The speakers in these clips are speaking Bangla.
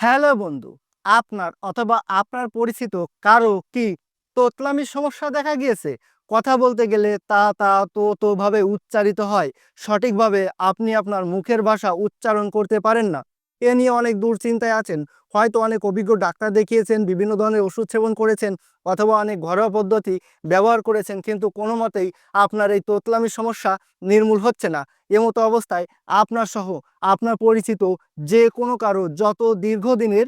হ্যালো বন্ধু, আপনার অথবা আপনার পরিচিত কারও কি তোতলামির সমস্যা দেখা গিয়েছে? কথা বলতে গেলে তা তা, তো তোভাবে উচ্চারিত হয়। সঠিকভাবে আপনি আপনার মুখের ভাষা উচ্চারণ করতে পারেন না। এ নিয়ে অনেক দুশ্চিন্তায় আছেন। হয়তো অনেক অভিজ্ঞ ডাক্তার দেখিয়েছেন, বিভিন্ন ধরনের ওষুধ সেবন করেছেন অথবা অনেক ঘরোয়া পদ্ধতি ব্যবহার করেছেন, কিন্তু কোনো মতেই আপনার এই তোতলামির সমস্যা নির্মূল হচ্ছে না। এমতো অবস্থায় আপনার সহ আপনার পরিচিত যে কোনো কারও যত দীর্ঘদিনের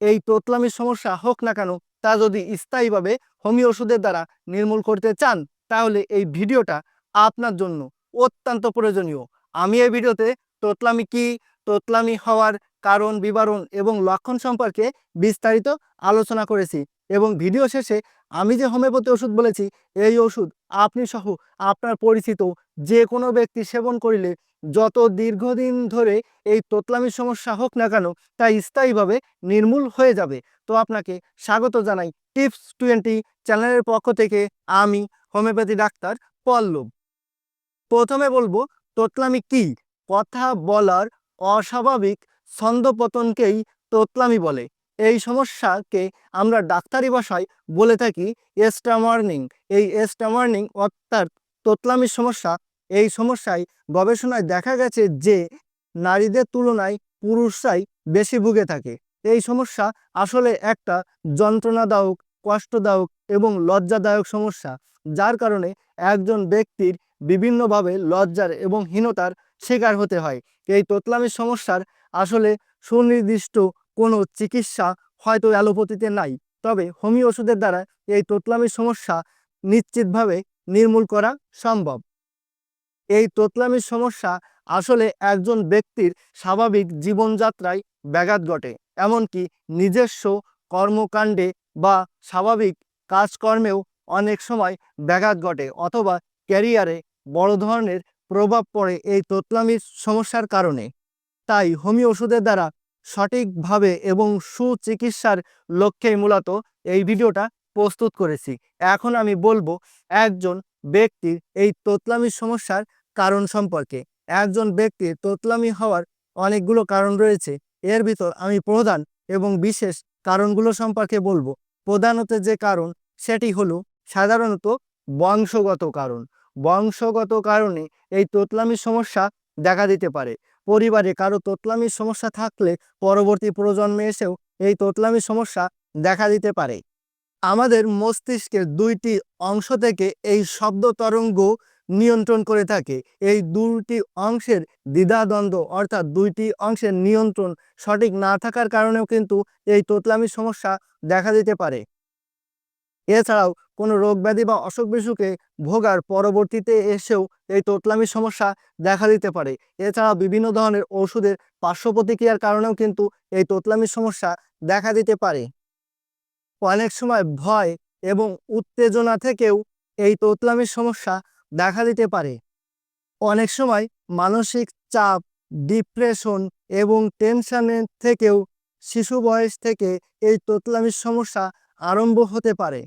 এই তোতলামির সমস্যা হোক না কেন, তা যদি স্থায়ীভাবে হোমিও ওষুধের দ্বারা নির্মূল করতে চান, তাহলে এই ভিডিওটা আপনার জন্য অত্যন্ত প্রয়োজনীয়। আমি এই ভিডিওতে তোতলামি কি তোতলামি হওয়ার কারণ, বিবরণ এবং লক্ষণ সম্পর্কে বিস্তারিত আলোচনা করেছি এবং ভিডিও শেষে আমি যে হোমিওপ্যাথি ওষুধ বলেছি, এই ওষুধ আপনি সহ আপনার পরিচিত যে কোনো ব্যক্তি সেবন করিলে যত দীর্ঘদিন ধরে এই তোতলামির সমস্যা হোক না কেন, তা স্থায়ীভাবে নির্মূল হয়ে যাবে। তো আপনাকে স্বাগত জানাই টিপস টোয়েন্টি চ্যানেলের পক্ষ থেকে আমি হোমিওপ্যাথি ডাক্তার পল্লব। প্রথমে বলব, তোতলামি কি? কথা বলার অস্বাভাবিক ছন্দপতনকেই তোতলামি বলে। এই সমস্যাকে আমরা ডাক্তারি ভাষায় বলে থাকি এস্টামার্নিং এই এস্টামার্নিং অর্থাৎ তোতলামির সমস্যা। এই সমস্যায় গবেষণায় দেখা গেছে যে নারীদের তুলনায় পুরুষরাই বেশি ভুগে থাকে। এই সমস্যা আসলে একটা যন্ত্রণাদায়ক, কষ্টদায়ক এবং লজ্জাদায়ক সমস্যা। যার কারণে একজন ব্যক্তির বিভিন্নভাবে লজ্জার এবং হীনতার শিকার হতে হয়। এই তোতলামির সমস্যার আসলে সুনির্দিষ্ট কোনো চিকিৎসা হয়তো অ্যালোপ্যাথিতে নাই। তবে হোমিও ওষুধের দ্বারা এই তোতলামির সমস্যা নিশ্চিতভাবে নির্মূল করা সম্ভব। এই তোতলামির সমস্যা আসলে একজন ব্যক্তির স্বাভাবিক জীবনযাত্রায় ব্যাঘাত ঘটে। এমনকি নিজস্ব কর্মকাণ্ডে বা স্বাভাবিক কাজকর্মেও অনেক সময় ব্যাঘাত ঘটে অথবা ক্যারিয়ারে বড় ধরনের প্রভাব পড়ে এই তোতলামির সমস্যার কারণে। তাই হোমিও ওষুধের দ্বারা সঠিকভাবে এবং সুচিকিৎসার লক্ষ্যেই মূলত এই ভিডিওটা প্রস্তুত করেছি। এখন আমি বলব একজন ব্যক্তির এই তোতলামির সমস্যার কারণ সম্পর্কে। একজন ব্যক্তির তোতলামি হওয়ার অনেকগুলো কারণ রয়েছে। এর ভিতর আমি প্রধান এবং বিশেষ কারণগুলো সম্পর্কে বলব। প্রধানত যে কারণ, সেটি হলো সাধারণত বংশগত কারণ। বংশগত কারণে এই তোতলামির সমস্যা দেখা দিতে পারে। পরিবারে কারও তোতলামির সমস্যা থাকলে পরবর্তী প্রজন্মে এসেও এই তোতলামির সমস্যা দেখা দিতে পারে। আমাদের মস্তিষ্কের দুইটি অংশ থেকে এই শব্দ তরঙ্গ নিয়ন্ত্রণ করে থাকে। এই দুটি অংশের দ্বিধাদ্বন্দ্ব অর্থাৎ দুইটি অংশের নিয়ন্ত্রণ সঠিক না থাকার কারণেও কিন্তু এই তোতলামি সমস্যা দেখা দিতে পারে। এছাড়াও কোনো রোগ ব্যাধি বা অসুখ বিসুখে ভোগার পরবর্তীতে এসেও এই তোতলামির সমস্যা দেখা দিতে পারে। এছাড়াও বিভিন্ন ধরনের ওষুধের পার্শ্ব প্রতিক্রিয়ার কারণেও কিন্তু এই তোতলামির সমস্যা দেখা দিতে পারে। অনেক সময় ভয় এবং উত্তেজনা থেকেও এই তোতলামির সমস্যা দেখা দিতে পারে। অনেক সময় মানসিক চাপ, ডিপ্রেশন এবং টেনশনের থেকেও শিশু বয়স থেকে এই তোতলামির সমস্যা আরম্ভ হতে পারে।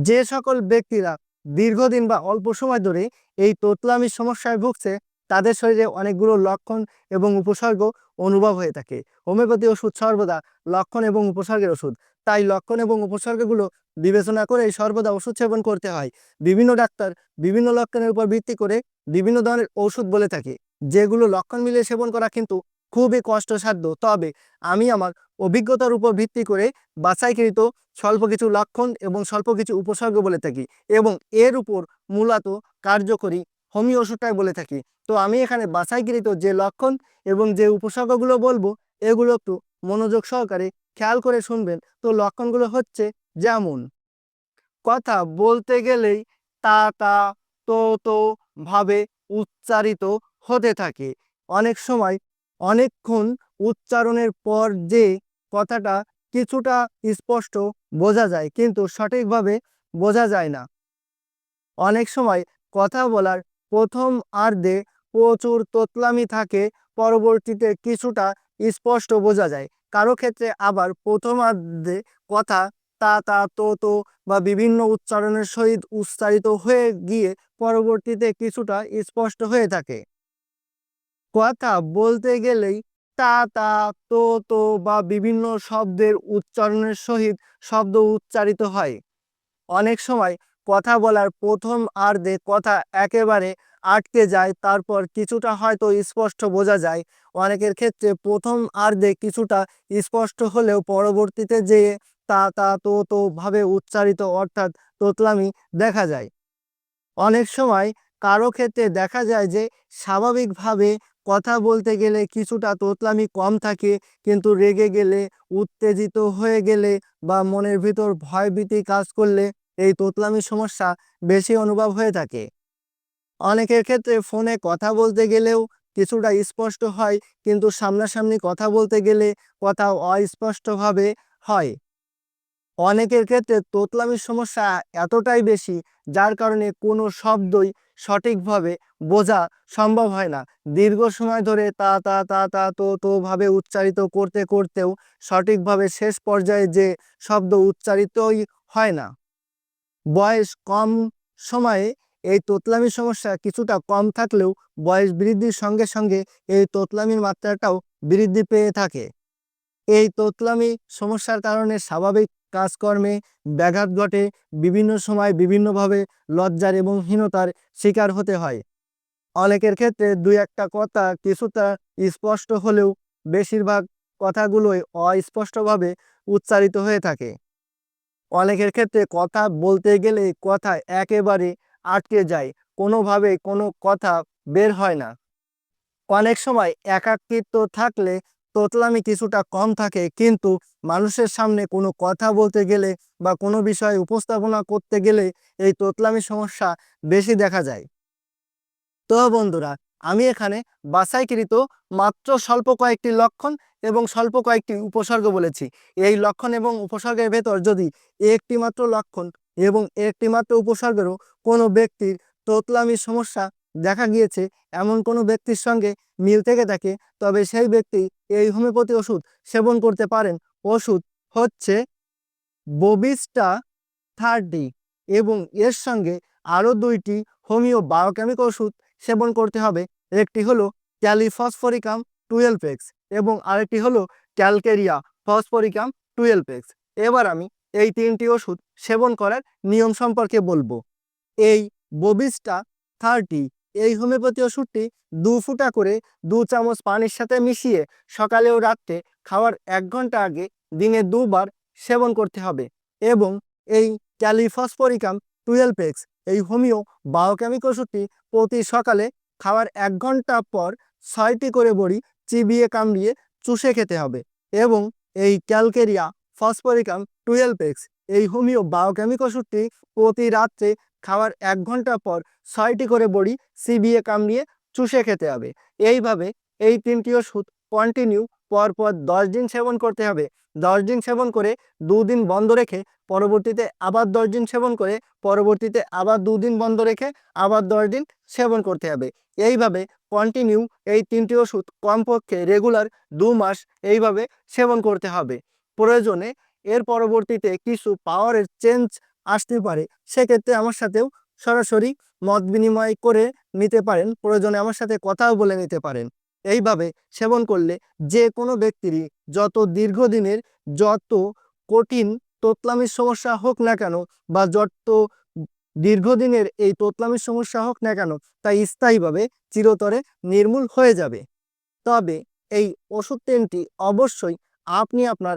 যে সকল ব্যক্তিরা দীর্ঘদিন বা অল্প সময় ধরে এই তোতলামির সমস্যায় ভুগছে, তাদের শরীরে অনেকগুলো লক্ষণ এবং উপসর্গ অনুভব হয়ে থাকে। হোমিওপ্যাথি ওষুধ সর্বদা লক্ষণ এবং উপসর্গের ওষুধ। তাই লক্ষণ এবং উপসর্গগুলো বিবেচনা করে সর্বদা ওষুধ সেবন করতে হয়। বিভিন্ন ডাক্তার বিভিন্ন লক্ষণের উপর ভিত্তি করে বিভিন্ন ধরনের ওষুধ বলে থাকে, যেগুলো লক্ষণ মিলিয়ে সেবন করা কিন্তু খুবই কষ্টসাধ্য। তবে আমি আমার অভিজ্ঞতার উপর ভিত্তি করে বাছাইকৃত স্বল্প কিছু লক্ষণ এবং স্বল্প কিছু উপসর্গ বলে থাকি এবং এর উপর মূলত কার্যকরী হোমিও ওষুধটাই বলে থাকি। তো আমি এখানে বাছাইকৃত যে লক্ষণ এবং যে উপসর্গগুলো বলব, এগুলো একটু মনোযোগ সহকারে খেয়াল করে শুনবেন। তো লক্ষণগুলো হচ্ছে যেমন, কথা বলতে গেলেই তা তা, তো তো ভাবে উচ্চারিত হতে থাকে। অনেক সময় অনেকক্ষণ উচ্চারণের পর যে কথাটা কিছুটা স্পষ্ট বোঝা যায়, কিন্তু সঠিকভাবে বোঝা যায় না। অনেক সময় কথা বলার প্রথম আর্ধে প্রচুর তোতলামি থাকে, পরবর্তীতে কিছুটা স্পষ্ট বোঝা যায়। কারও ক্ষেত্রে আবার প্রথম প্রথমার্ধে কথা তা তা, তো তো বা বিভিন্ন উচ্চারণের সহিত উচ্চারিত হয়ে গিয়ে পরবর্তীতে কিছুটা স্পষ্ট হয়ে থাকে। কথা বলতে গেলেই তা তা, তো তো বা বিভিন্ন শব্দের উচ্চারণের সহিত শব্দ উচ্চারিত হয়। অনেক সময় কথা বলার প্রথম আর্ধে কথা একেবারে আটকে যায়, তারপর কিছুটা হয়তো স্পষ্ট বোঝা যায়। অনেকের ক্ষেত্রে প্রথম আর্ধে কিছুটা স্পষ্ট হলেও পরবর্তীতে যেয়ে তা তা, তো তো ভাবে উচ্চারিত অর্থাৎ তোতলামি দেখা যায়। অনেক সময় কারও ক্ষেত্রে দেখা যায় যে স্বাভাবিকভাবে কথা বলতে গেলে কিছুটা তোতলামি কম থাকে, কিন্তু রেগে গেলে, উত্তেজিত হয়ে গেলে বা মনের ভিতর ভয়ভীতি কাজ করলে এই তোতলামি সমস্যা বেশি অনুভব হয়ে থাকে। অনেকের ক্ষেত্রে ফোনে কথা বলতে গেলেও কিছুটা স্পষ্ট হয়, কিন্তু সামনাসামনি কথা বলতে গেলে কথা অস্পষ্টভাবে হয়। অনেকের ক্ষেত্রে তোতলামির সমস্যা এতটাই বেশি, যার কারণে কোনো শব্দই সঠিকভাবে বোঝা সম্ভব হয় না। দীর্ঘ সময় ধরে তা তা তা তা, তো তো ভাবে উচ্চারিত করতে, করতেও সঠিকভাবে শেষ পর্যায়ে যে শব্দ উচ্চারিতই হয় না। বয়স কম সময়ে এই তোতলামির সমস্যা কিছুটা কম থাকলেও বয়স বৃদ্ধির সঙ্গে সঙ্গে এই তোতলামির মাত্রাটাও বৃদ্ধি পেয়ে থাকে। এই তোতলামি সমস্যার কারণে স্বাভাবিক কাজকর্মে ব্যাঘাত ঘটে, বিভিন্ন সময় বিভিন্নভাবে লজ্জার এবং হীনতার শিকার হতে হয়। অনেকের ক্ষেত্রে দুই একটা কথা কিছুটা স্পষ্ট হলেও বেশিরভাগ কথাগুলোই অস্পষ্টভাবে উচ্চারিত হয়ে থাকে। অনেকের ক্ষেত্রে কথা বলতে গেলে কথা একেবারে আটকে যায়, কোনোভাবে কোনো কথা বের হয় না। অনেক সময় একাকিত্ব থাকলে তোতলামি কিছুটা কম থাকে, কিন্তু মানুষের সামনে কোনো কথা বলতে গেলে বা কোনো বিষয়ে উপস্থাপনা করতে গেলে এই তোতলামি সমস্যা বেশি দেখা যায়। তো বন্ধুরা, আমি এখানে বাছাইকৃত মাত্র স্বল্প কয়েকটি লক্ষণ এবং স্বল্প কয়েকটি উপসর্গ বলেছি। এই লক্ষণ এবং উপসর্গের ভেতর যদি একটি মাত্র লক্ষণ এবং একটি মাত্র উপসর্গেরও কোনো ব্যক্তির তোতলামির সমস্যা দেখা গিয়েছে, এমন কোনো ব্যক্তির সঙ্গে মিল থেকে থাকে, তবে সেই ব্যক্তি এই হোমিওপ্যাথি ওষুধ সেবন করতে পারেন। ওষুধ হচ্ছে ববিস্টা থার্টি এবং এর সঙ্গে আরও দুইটি হোমিও বায়োকেমিক ওষুধ সেবন করতে হবে। একটি হলো ক্যালিফসফরিকাম টুয়েলভ এক্স এবং আরেকটি হলো ক্যালকেরিয়া ফসফরিকাম টুয়েলভ এক্স এবার আমি এই তিনটি ওষুধ সেবন করার নিয়ম সম্পর্কে বলব। এই ববিস্টা থার্টি এই হোমিওপ্যাথি ওষুধটি দু ফুটা করে দু চামচ পানির সাথে মিশিয়ে সকালে ও রাত্রে খাওয়ার এক ঘণ্টা আগে দিনে দুবার সেবন করতে হবে এবং এই ক্যালিফসফরিকাম টুয়েলভ এক্স, এই হোমিও বায়োকেমিক ওষুধটি প্রতি সকালে খাওয়ার এক ঘণ্টা পর ছয়টি করে বড়ি চিবিয়ে কামড়িয়ে চুষে খেতে হবে এবং এই ক্যালকেরিয়া ফসফরিকাম টুয়েলভ এক্স, এই হোমিও বায়োকেমিক ওষুধটি প্রতি রাত্রে খাওয়ার এক ঘণ্টা পর ছয়টি করে বড়ি চিবিয়ে কামড়িয়ে চুষে খেতে হবে। এইভাবে এই তিনটি ওষুধ কন্টিনিউ পরপর দশ দিন সেবন করতে হবে। দশ দিন সেবন করে দুদিন বন্ধ রেখে পরবর্তীতে আবার দশ দিন সেবন করে পরবর্তীতে আবার দুদিন বন্ধ রেখে আবার দশ দিন সেবন করতে হবে। এইভাবে কন্টিনিউ এই তিনটি ওষুধ কমপক্ষে রেগুলার দু মাস এইভাবে সেবন করতে হবে। প্রয়োজনে এর পরবর্তীতে কিছু পাওয়ারের চেঞ্জ আসতে পারে। সেক্ষেত্রে আমার সাথেও সরাসরি মত বিনিময় করে নিতে পারেন, প্রয়োজনে আমার সাথে কথাও বলে নিতে পারেন। এইভাবে সেবন করলে যে কোনো ব্যক্তিরই যত দীর্ঘদিনের, যত কঠিন তোতলামির সমস্যা হোক না কেন বা যত দীর্ঘদিনের এই তোতলামির সমস্যা হোক না কেন, তা স্থায়ীভাবে চিরতরে নির্মূল হয়ে যাবে। তবে এই ওষুধ তিনটি অবশ্যই আপনি আপনার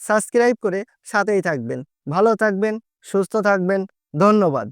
সাবস্ক্রাইব করে সাথেই থাকবেন। ভালো থাকবেন সুস্থ থাকবেন ধন্যবাদ।